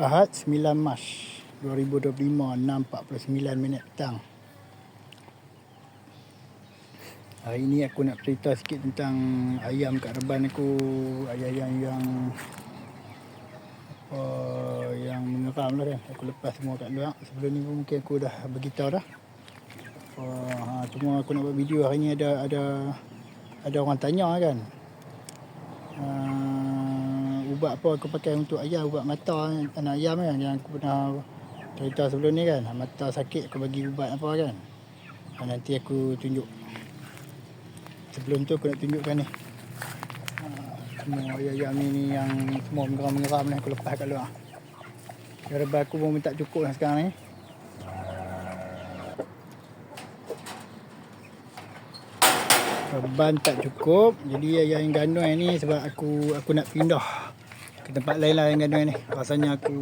Ahad 9 Mac 2025 6.49 minit petang. Hari ni aku nak cerita sikit tentang ayam kat reban aku. Ayam-ayam yang apa yang mengeram lah kan Aku lepas semua kat luar. Sebelum ni pun mungkin aku dah beritahu dah. Uh, ha, Cuma aku nak buat video. Hari ni ada ada ada orang tanya kan. Uh, Ubat apa aku pakai untuk ayam Ubat mata anak ayam kan Yang aku pernah cerita sebelum ni kan. Mata sakit aku bagi ubat apa kan. Ha, Nanti aku tunjuk. Sebelum tu aku nak tunjukkan ni. Ah, Semua ayam-ayam ni, ni yang semua mengeram-mengeram ni aku lepas kat luar. Garba aku pun tak cukup lah sekarang ni. Reban tak cukup. Jadi ayam ganoi ni sebab aku aku nak pindah ke tempat lain lah yang ganoi ni. Rasanya aku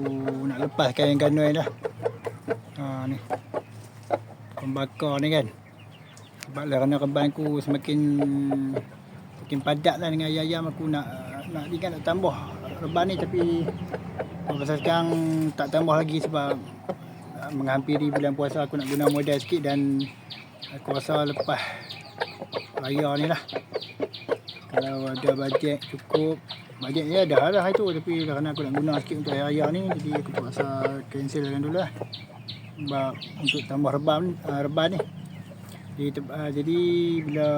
nak lepaskan yang ganoi dah. Ha, ni. Pembakar ni kan. Sebab lah kerana reban aku semakin semakin padat lah dengan ayam-ayam. Aku nak nak ni kan nak tambah reban ni. Tapi pasal sekarang tak tambah lagi sebab menghampiri bulan puasa aku nak guna modal sikit dan aku rasa lepas raya ni lah. Kalau ada bajet cukup bajet ni ada lah itu tapi kerana aku nak guna sikit untuk raya ni jadi aku terpaksa cancelkan dulu lah. Sebab untuk tambah reban uh, reban ni. Jadi, uh, jadi bila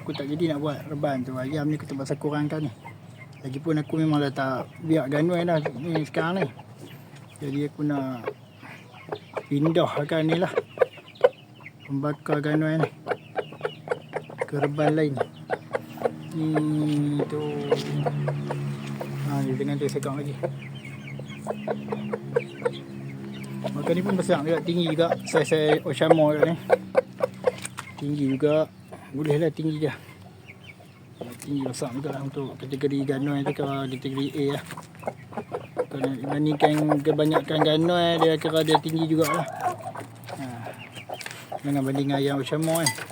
aku tak jadi nak buat reban tu ayam ni aku terpaksa kurangkan ni. Lagipun aku memang dah tak biar ganoi dah ni sekarang ni. Jadi aku nak pindahkan ni lah. Pembakar ganoi ni Ke reban lain Ni tu Ha ni dengan tu sekang lagi. Makan ni pun besar juga tinggi juga. Saiz-saiz Oshamo kat ni. Tinggi juga. Boleh lah tinggi dia. Tinggi besar juga lah untuk kategori ganoi tu kalau kategori A lah. Kalau dibandingkan kebanyakan ganoi dia kira dia tinggi juga lah. Ha. dengan banding ayam Ushamo kan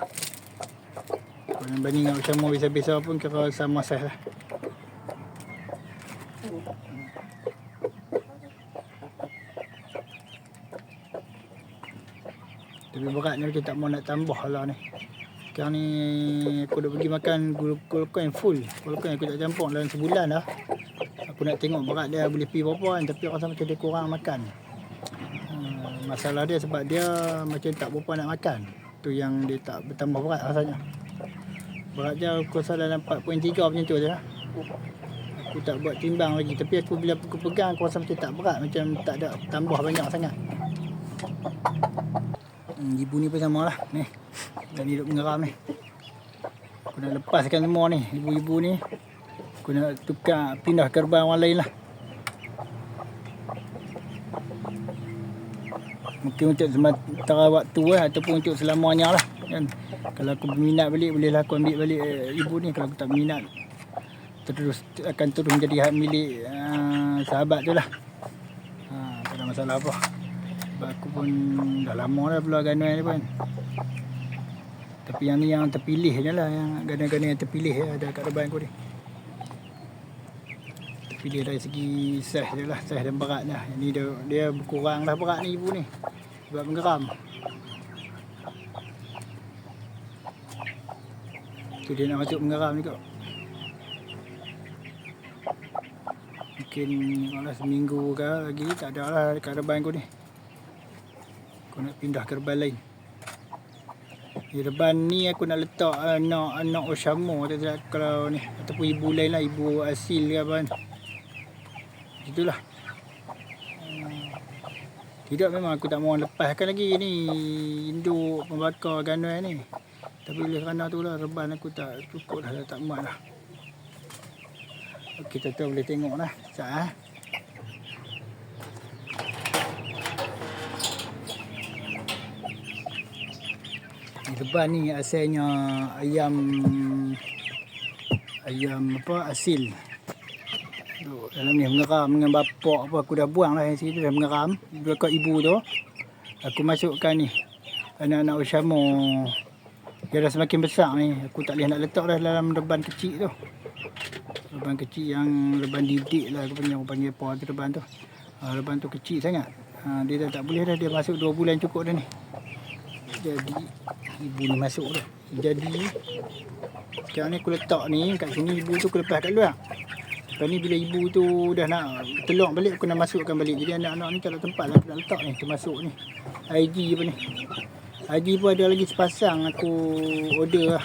kalau banding dengan Ushamo bisa-bisa pun kira sama saiz lah. Tapi berat ni macam tak mau nak tambah lah ni. Sekarang ni aku dah pergi makan gula coin full. Coin aku tak campur dalam sebulan dah. Aku nak tengok berat dia boleh pergi berapa kan Tapi rasa macam dia kurang makan. Hmm, Masalah dia sebab dia macam tak berapa nak makan. Tu yang dia tak bertambah berat rasanya Berat dia aku rasa dalam 4.3 macam tu je lah Aku tak buat timbang lagi Tapi aku bila aku pegang aku rasa macam tak berat Macam tak ada tambah banyak sangat Hmm, ibu ni pun sama lah ni. Dan ni duduk mengeram ni. Aku nak lepaskan semua ni. Ibu-ibu ni. Aku nak tukar pindah ke reban orang lain lah. Mungkin untuk sementara waktu lah ataupun untuk selamanya lah. Kan? Kalau aku berminat balik boleh lah aku ambil balik uh, ibu ni. Kalau aku tak berminat terus akan terus menjadi hak milik uh, sahabat tu lah. Ha, tak ada masalah apa. Sebab aku pun dah lama dah peluang ganoi ni pun. Tapi yang ni yang terpilih je lah. Yang ganoi-ganoi yang terpilih ya, ada kat reban aku ni. Terpilih dari segi saiz je lah. Saiz dan berat lah. Yang ni dia, dia berkurang lah berat ni ibu ni. Sebab menggeram. Tu dia nak masuk menggeram juga. Mungkin kalau seminggu ke lagi tak ada lah kat reban aku ni. Aku nak pindah ke reban lain. Di reban ni aku nak letak anak anak Oshamo tak silap kalau ni ataupun ibu lain lah ibu asil ke apa kan. Itulah. Tidak memang aku tak mau lepaskan lagi ni induk pembakar ganoi ni. Tapi oleh kerana tu lah reban aku tak cukup dah tak muat lah. Okey, tuan boleh tengok lah. Sekejap eh. Depan ni asalnya ayam ayam apa asil. Dalam ni mengeram dengan bapak apa aku dah buang lah yang situ dah mengeram. Dua kat ibu tu. Aku masukkan ni anak-anak Oshamo. Dia dah semakin besar ni. Aku tak boleh nak letak dah dalam reban kecil tu. Reban kecil yang reban didik lah aku punya aku panggil apa tu reban tu. Ha, lubang tu kecil sangat. Ha, dia dah tak boleh dah. Dia masuk 2 bulan cukup dah ni. Jadi, ibu ni masuk dah. Jadi, sekarang ni aku letak ni kat sini. Ibu tu aku lepas kat luar. Lepas ni bila ibu tu dah nak telur balik, aku nak masukkan balik. Jadi anak-anak ni ada tempat lah aku nak letak ni. Termasuk ni. IG apa ni. IG pun ada lagi sepasang aku order lah.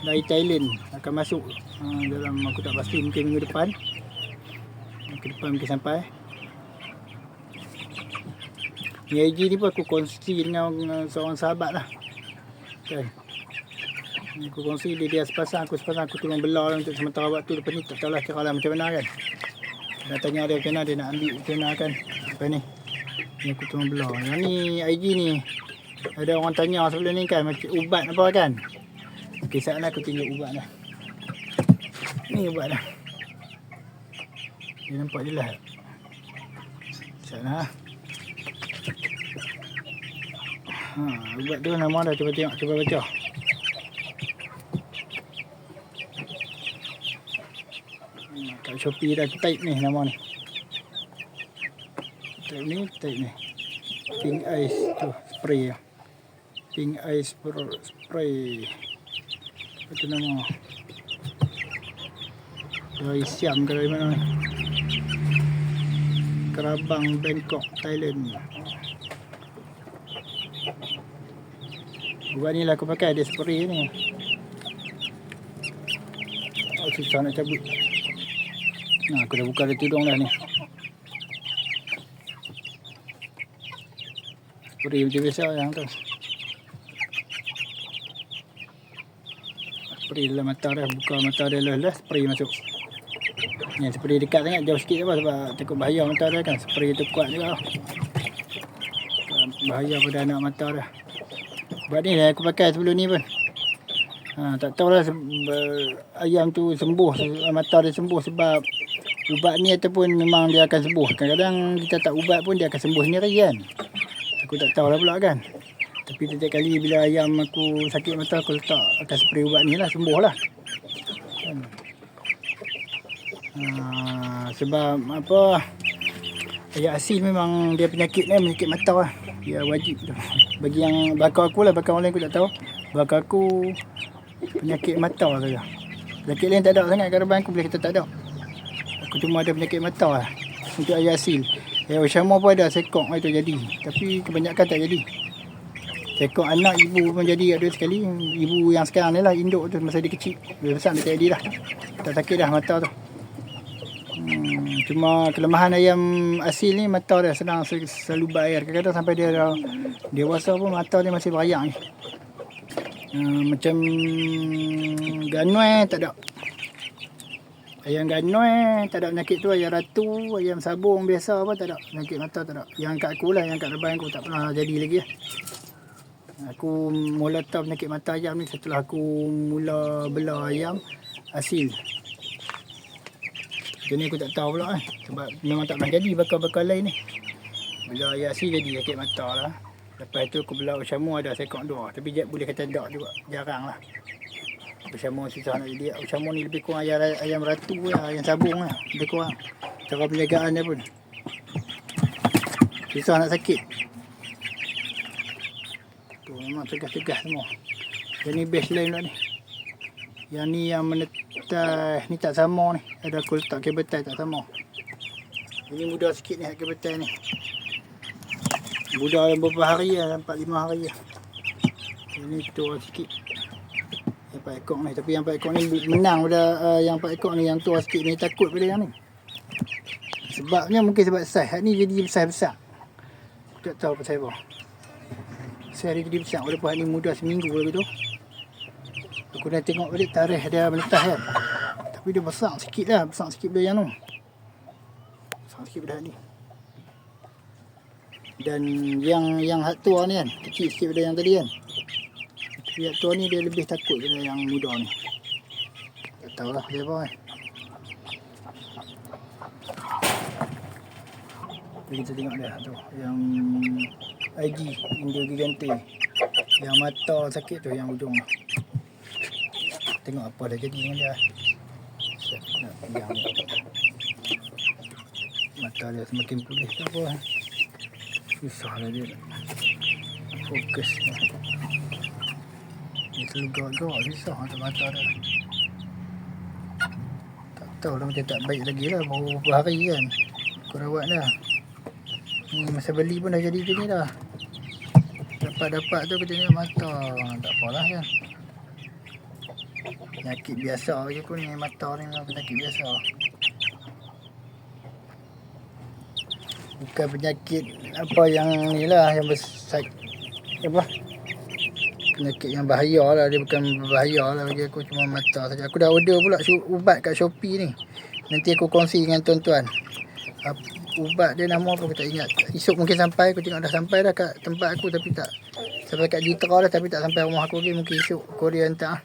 Dari Thailand. Akan masuk ha, dalam aku tak pasti mungkin minggu depan. Minggu depan mungkin sampai. Ni IG ni pun aku kongsi dengan seorang sahabat lah. Kan. Ni Aku kongsi dia dia sepasang aku sepasang aku tolong belah lah untuk sementara waktu lepas ni tak tahulah cara lah macam mana kan. Dia tanya dia macam mana dia nak ambil macam mana kan. Lepas ni. Ni aku tolong belah. Yang ni IG ni. Ada orang tanya sebelum ni kan macam ubat apa kan. Okey saatnya aku tunjuk ubat dah. Ni ubat dah. Dia nampak jelas. Saatnya. Ha, ubat tu nama dah cuba tengok, cuba baca. Hmm, kat Shopee dah type ni nama ni. Type ni, type ni. Pink ice tu spray. ya. Pink ice spray. Itu nama. Dari Siam dari mana? Kerabang Bangkok, Thailand. Ubat ni lah aku pakai dia spray ni. Oh, susah nak cabut. Nah, aku dah buka dia tudung dah ni. Spray macam biasa yang tu. Spray dalam mata dah. Buka mata dia lah, lah spray masuk. Yang spray dekat sangat jauh sikit apa sebab takut bahaya mata dia kan. Spray tu kuat juga. Bahaya pada anak mata dah. Buat ni lah aku pakai sebelum ni pun. Ha, tak tahulah ayam tu sembuh, mata dia sembuh sebab ubat ni ataupun memang dia akan sembuh. Kadang-kadang kita tak ubat pun dia akan sembuh sendiri kan. Aku tak tahulah pula kan. Tapi setiap kali bila ayam aku sakit mata aku letak akan spray ubat ni lah sembuh lah. Kan. Ha, sebab apa Ayam asin memang dia penyakit ni penyakit mata lah. Dia wajib tu. Bagi yang bakal aku lah, bakal orang lain aku tak tahu. Bakal aku penyakit mata saja. Penyakit lain tak ada sangat kat reban aku boleh kata tak ada. Aku cuma ada penyakit mata lah. Untuk air asil. Air Oshama pun ada sekok itu jadi. Tapi kebanyakan tak jadi. Sekok anak ibu pun jadi ada sekali. Ibu yang sekarang ni lah induk tu masa dia kecil. Dia besar dia tak jadi dah. Tak sakit dah mata tu. Hmm, cuma kelemahan ayam asil ni mata dia senang sel- selalu air. Kadang-kadang sampai dia dah dewasa pun mata dia masih berayang ni. Uh, macam ganoi tak ada. Ayam ganoi tak ada penyakit tu. Ayam ratu, ayam sabung biasa apa tak ada. Penyakit mata tak ada. Yang kat aku lah, yang kat reban aku tak pernah jadi lagi lah. Aku mula tahu penyakit mata ayam ni setelah aku mula belah ayam asil. Ni aku tak tahu pula eh. Sebab memang tak pernah jadi bakal-bakal lain ni. Bila ayah si jadi sakit mata lah. Lepas tu aku belah Ushamu ada sekok dua. Tapi dia boleh kata tak juga. Jarang lah. Ushamu susah nak jadi. Ushamu ni lebih kurang ayam, ayam ratu lah. Ayam sabung lah. Lebih kurang. Cara penjagaan dia pun. Susah nak sakit. Memang tegah-tegah semua. Yang ni best lain pula ni. Yang ni yang menetas ni tak sama ni. Ada aku letak kabel tie tak sama. Ini mudah sikit ni kabel tie ni. Mudah dalam beberapa hari lah, 4-5 hari lah. Ini tua sikit. Yang 4 ekor ni. Tapi yang 4 ekor ni menang pada uh, yang 4 ekor ni. Yang tua sikit ni takut pada yang ni. Sebabnya mungkin sebab saiz. Hak ni jadi besar-besar. Tak tahu pasal apa. Saiz dia jadi besar. Walaupun hak ni mudah seminggu lebih tu. Aku dah tengok balik tarikh dia menetas kan. Tapi dia besar sikit lah. Besar sikit daripada yang tu. Besar sikit daripada ni. Dan yang yang hak tua ni kan. Kecil sikit daripada yang tadi kan. Tapi yang tua ni dia lebih takut daripada yang muda ni. Tak tahulah dia apa kan. Kita tengok dia tu. Yang IG. Indo Gigante. Yang mata sakit tu yang ujung tu. Tengok apa dah jadi dengan dia. Nak pegang. mata dia semakin pulih tak apa eh. susah lah dia fokus dia selalu gawat-gawat susah untuk mata dia tak tahu lah macam tak baik lagi lah baru beberapa hari kan aku rawat dah ni masa beli pun dah jadi macam ni dah dapat-dapat tu kita tengok mata tak apalah kan. Penyakit biasa je aku ni mata ni memang penyakit biasa. Bukan penyakit apa yang ni lah yang besar apa? Penyakit yang bahaya lah dia bukan bahaya lah bagi aku cuma mata saja. Aku dah order pula ubat kat Shopee ni. Nanti aku kongsi dengan tuan-tuan ubat dia nama apa aku tak ingat. Esok mungkin sampai aku tengok dah sampai dah kat tempat aku tapi tak sampai kat Jitra dah tapi tak sampai rumah aku lagi. Mungkin esok Korea hantar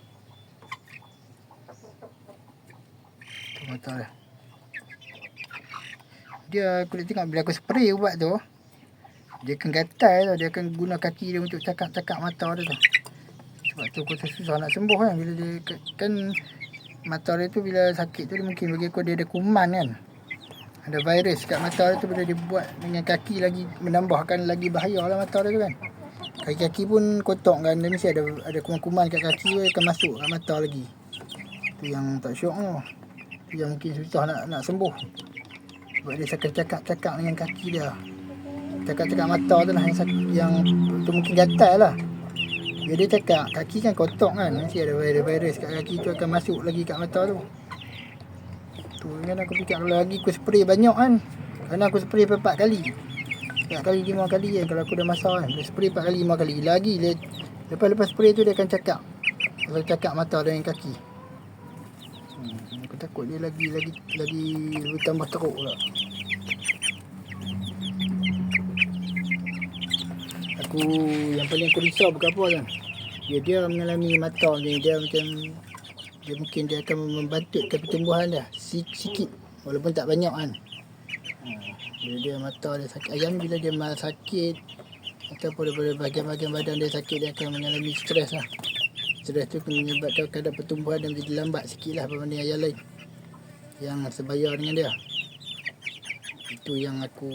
tu mata dia aku nak tengok bila aku spray ubat tu dia akan gatal tau. Dia akan guna kaki dia untuk cakap-cakap mata dia tu. Sebab tu aku susah nak sembuh kan. Bila dia kan mata dia tu bila sakit tu dia mungkin bagi aku dia ada kuman kan ada virus kat mata dia tu bila dia buat dengan kaki lagi menambahkan lagi bahaya lah mata dia tu kan. Kaki-kaki pun kotak kan dia mesti ada ada kuman-kuman kat kaki tu akan masuk kat mata lagi. Tu yang tak syok tu. Tu yang mungkin susah nak nak sembuh. Sebab dia akan cakap-cakap dengan kaki dia. Cakap-cakap mata tu lah yang, yang tu mungkin gatal lah. Dia dia cakap kaki kan kotak kan mesti ada virus-virus kat kaki tu akan masuk lagi kat mata tu tu. Kan aku fikir kalau lagi aku spray banyak kan. Kerana aku spray empat kali. Empat kali lima kali kan kalau aku dah masak kan. Dia spray empat kali lima kali. Lagi dia, lepas-lepas spray tu dia akan cakap. Kalau cakap mata dengan kaki. Hmm, aku takut dia lagi lagi lagi bertambah teruk pula. Aku yang paling aku risau bukan apa kan. Dia dia mengalami mata ni dia macam dia mungkin dia akan membantutkan pertumbuhan dia. Si- sikit. Walaupun tak banyak kan. Hmm, bila dia mata dia sakit ayam bila dia mal sakit ataupun daripada bahagian-bahagian badan dia sakit dia akan mengalami stres lah. Stres tu menyebabkan kadar pertumbuhan dia menjadi lambat sikit lah berbanding ayam lain. Yang sebaya dengan dia. Itu yang aku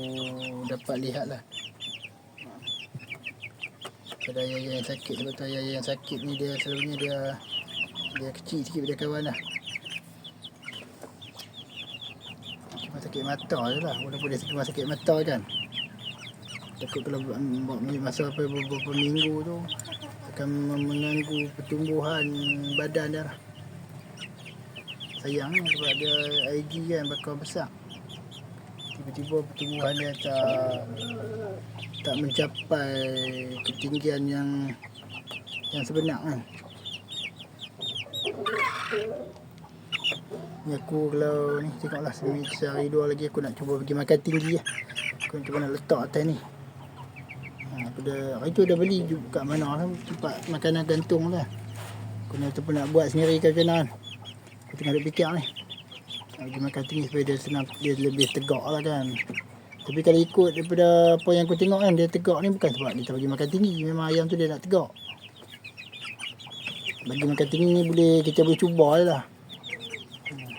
dapat lihat lah. Pada ayah yang sakit. Sebab tu ayah yang sakit ni dia selalunya dia dia kecil sikit daripada kawan lah. Cuma sakit mata je lah. Walaupun dia cuma sakit mata kan. Takut kalau buat masa apa beberapa minggu tu akan mengganggu pertumbuhan badan dia lah. Sayang ni sebab dia IG kan bakal besar. Tiba-tiba pertumbuhan dia tak tak mencapai ketinggian yang yang sebenar kan. Ni aku kalau ni tengoklah sehari, sehari dua lagi aku nak cuba pergi makan tinggi lah. Aku nak cuba nak letak atas ni. Ha, aku dah hari tu dah beli ju- kat mana lah tempat makanan gantung lah. Aku nak tu pun nak buat sendiri ke macam mana kan. Aku tengah duk fikir ni. Nak pergi makan tinggi supaya dia senang dia lebih tegak lah kan. Tapi kalau ikut daripada apa yang aku tengok kan dia tegak ni bukan sebab dia tak bagi makan tinggi memang ayam tu dia nak tegak. Bagi makan tinggi ni boleh kita boleh cuba lah. Hmm.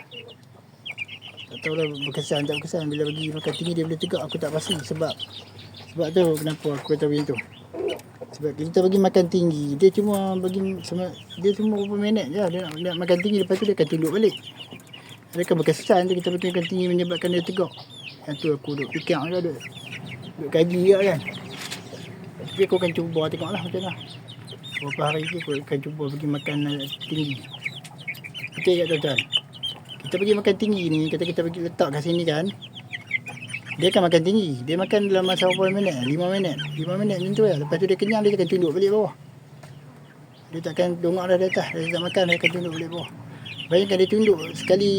Tak tahu lah berkesan tak berkesan bila bagi makan tinggi dia boleh tegak aku tak pasti sebab sebab tu kenapa aku kata macam tu. Sebab kita bagi makan tinggi dia cuma bagi sama dia cuma beberapa minit je dia nak, nak makan tinggi lepas tu dia akan tunduk balik. Adakah berkesan tu kita bagi makan tinggi menyebabkan dia tegak. Yang tu aku duk fikir je duk. Duk kaji je kan. Tapi aku akan cuba tengoklah macam mana. Beberapa hari lagi aku akan cuba pergi makan eh, tinggi. Okey tak tuan-tuan? Kita pergi makan tinggi ni, kata kita pergi letak kat sini kan. Dia akan makan tinggi. Dia makan dalam masa berapa minit? 5 minit. 5 minit macam tu lah. Lepas tu dia kenyang, dia akan tunduk balik bawah. Dia takkan dongak dah di atas. Dia tak makan, dia akan tunduk balik bawah. Bayangkan dia tunduk sekali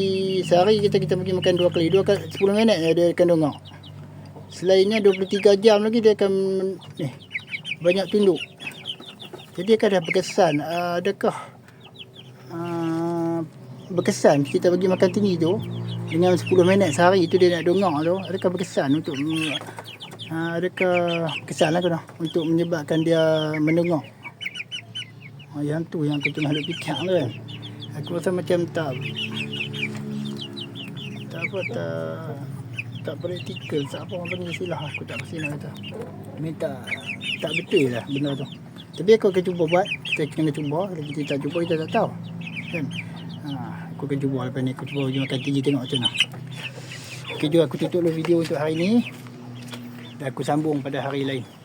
sehari kita kita pergi makan dua kali. Dua kali 10 minit je dia akan dongak. Selainnya 23 jam lagi dia akan ni banyak tunduk. Jadi akan ada berkesan. Uh, adakah uh, berkesan kita pergi makan tinggi tu dengan 10 minit sehari tu dia nak dongak tu adakah berkesan untuk uh, adakah kesan lah tu dah untuk menyebabkan dia mendongak. Oh, yang tu yang aku tengah duk fikir tu kan. Aku rasa macam tak tak apa tak tak praktikal tak apa orang panggil silah aku tak pasti nak kata minta tak betul lah benda tu tapi aku akan cuba buat. Kita kena cuba. Kalau kita tak cuba kita tak tahu. Kan? Ha, aku akan cuba. Lepas ni aku cuba pergi makan tinggi tengok macam mana. Ok jom aku tutup dulu video untuk hari ni. Dan aku sambung pada hari lain